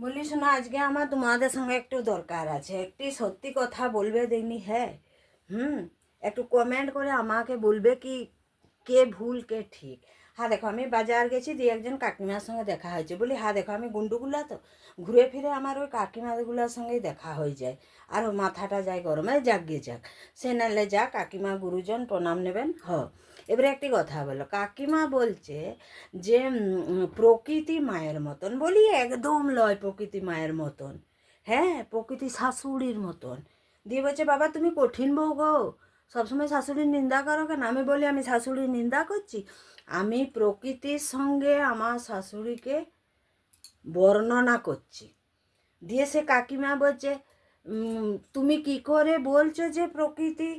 বলি, শোনো, আজকে আমার তোমাদের সঙ্গে একটু দরকার আছে। একটি সত্যি কথা বলবে দেখনি হ্যাঁ? হুম? একটু কমেন্ট করে আমাকে বলবে কি, কে ভুল, কে ঠিক। হ্যাঁ দেখো, আমি বাজার গেছি, দিয়ে একজন কাকিমার সঙ্গে দেখা হয়েছে। বলি হ্যাঁ দেখো, আমি গুন্ডুগুলা তো? ঘুরে ফিরে আমার ওই কাকিমাগুলোর সঙ্গেই দেখা হয়ে যায়। আর মাথাটা যায় গরমে যাক, গিয়ে যাক। সে নালে যা, কাকিমা, গুরুজন, প্রণাম নেবেন। হ। এবারে একটি কথা বলো, কাকিমা বলছে যে প্রকৃতি মায়ের মতন। বলি, একদম লয় প্রকৃতি মায়ের মতন। হ্যাঁ প্রকৃতি শাশুড়ির মতন। দিয়ে বলছে, বাবা, তুমি কঠিন বউ গো। সবসময় শাশুড়ির নিন্দা করো কেন? আমি বলি, আমি শাশুড়ির নিন্দা করছি। আমি প্রকৃতির সঙ্গে আমার শাশুড়িকে বর্ণনা করছি। দিয়ে সে কাকিমা বলছে তুমি কি করে বলছো যে প্রকৃতি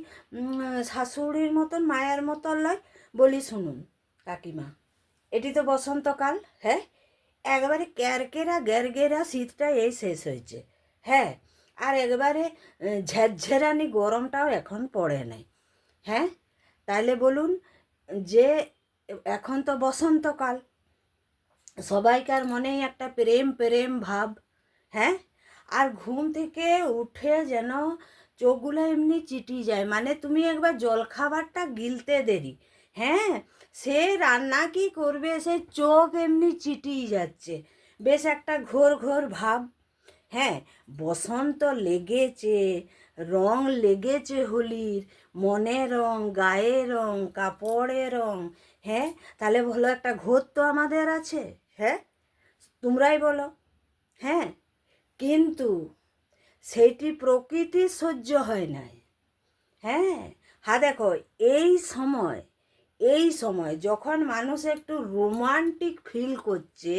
শাশুড়ির মতন, মায়ের মতন লয়? বলি, শুনুন কাকিমা, এটি তো বসন্তকাল হ্যাঁ? একবারে ক্যারকেরা, গ্যারগেরা শীতটা এই শেষ হয়েছে। হ্যাঁ? আর একবারে ঝেরঝেরানি গরমটাও এখন পড়ে নাই। হ্যাঁ? তাইলে বলুন যে, এখন তো বসন্তকাল। সবাইকার মনেই একটা প্রেম প্রেম ভাব। হ্যাঁ? আর ঘুম থেকে উঠে যেন চোখগুলো এমনি চিটি যায়। মানে তুমি একবার জল খাবারটা গিলতে দেরি। হ্যাঁ? সে রান্না কি করবে? সে চোখ এমনি চিটিয়ে যাচ্ছে। বেশ একটা ঘোর ঘোর ভাব। হ্যাঁ বসন্ত লেগেছে, রং লেগেছে হোলির, মনে রং, গায়ে রং, কাপড়ে রং হ্যাঁ? তাহলে ভালো একটা ঘোর তো আমাদের আছে হ্যাঁ? তোমরাই বলো হ্যাঁ? কিন্তু সেইটি প্রকৃতি সহ্য হয় নাই হ্যাঁ? হ্যাঁ দেখো, এই সময় এই সময় যখন মানুষ একটু রোমান্টিক ফিল করছে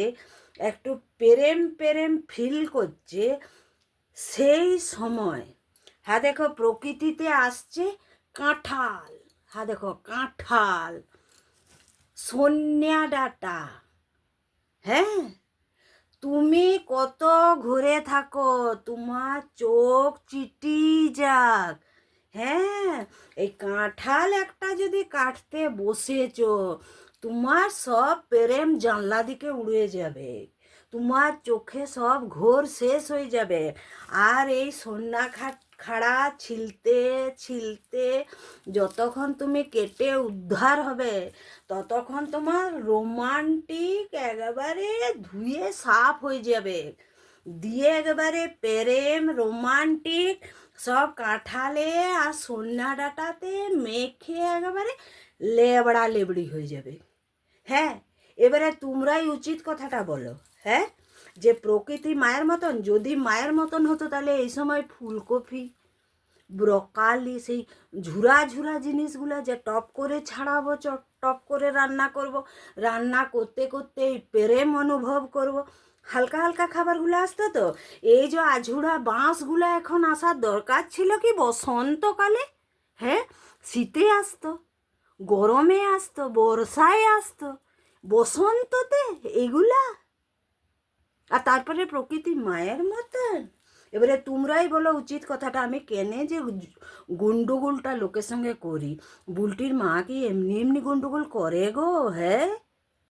একটু প্রেম প্রেম ফিল করছে সেই সময়। হ্যাঁ দেখো, প্রকৃতিতে আসছে কাঁঠাল। হ্যাঁ দেখো, কাঁঠাল। সন্ধ্যা ডাটা হ্যাঁ? তুমি কত ঘুরে থাকো, তোমার চোখ চিটি যাক। হ্যাঁ? এই কাঁঠাল একটা যদি কাটতে বসেছো, তোমার সব প্রেম জানলা দিকে উড়ে যাবে। তোমার চোখে সব ঘোর শেষ হয়ে যাবে। আর এই খাট খাড়া ছিলতে ছিলতে যতক্ষণ তুমি কেটে উদ্ধার হবে, ততক্ষণ তোমার রোমান্টিক একেবারে ধুয়ে সাফ হয়ে যাবে। দিয়ে একেবারে প্রেম, রোমান্টিক সব কাঁঠালে আর সন্ধ্যা ডাটাতে মেখে একেবারে লেবড়া লেবড়ি হয়ে যাবে। হ্যাঁ এবারে তোমরাই উচিত কথাটা বলো। হ্যাঁ? যে প্রকৃতি মায়ের মতন, যদি মায়ের মতন হতো তাহলে এই সময় ফুলকপি, ব্রকালি, সেই ঝুরা ঝুরা জিনিসগুলো যে টপ করে ছাড়াবো টপ করে রান্না করব, রান্না করতে করতে প্রেম অনুভব করব। হালকা হালকা খাবারগুলো আসতো তো? এই যে আঝুড়া বাঁশগুলো এখন আসার দরকার ছিল কি বসন্তকালে? হ্যাঁ? শীতে আসতো, গরমে আসতো, বর্ষায় আসতো, বসন্ততে এগুলা আর তারপরে প্রকৃতি মায়ের মতন। এবারে তোমরাই বলো উচিত কথাটা, আমি কেনে যে গুন্ডুগুলটা লোকের সঙ্গে করি? বুলটির মা কি এমনি এমনি গুন্ডুগুল করে গো? হ্যাঁ?